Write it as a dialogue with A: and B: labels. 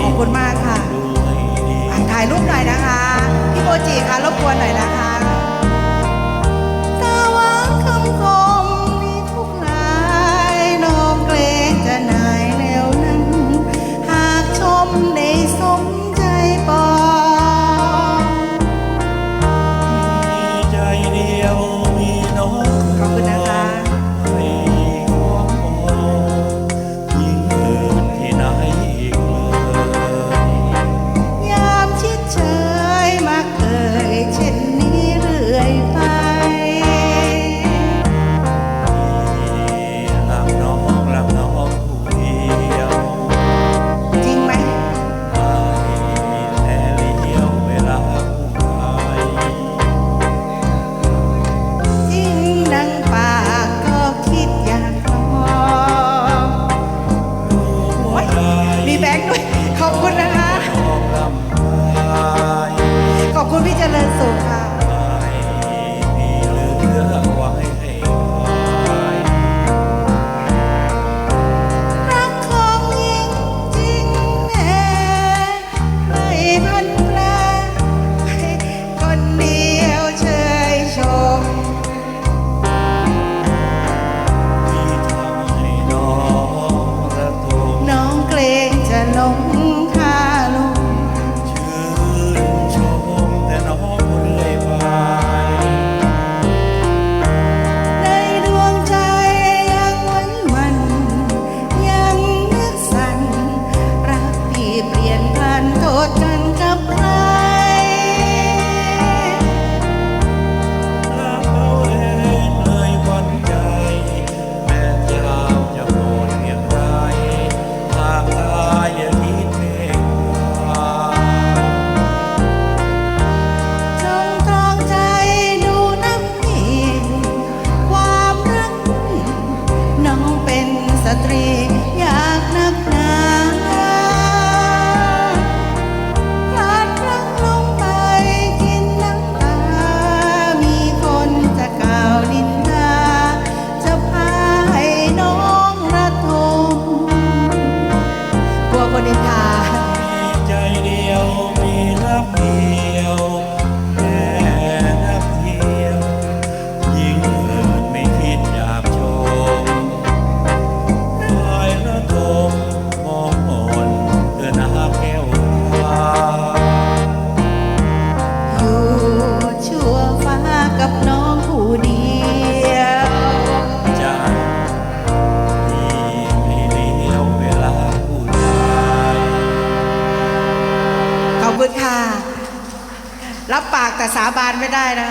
A: ขอ
B: บคุณมากค่ะถ่ายรูปหน่อยนะคะ พี่โบจิคะรบกวนหน่อยนะคะตะวันคำค
A: ม
B: I know แต่สาบานไม่ได้นะคะ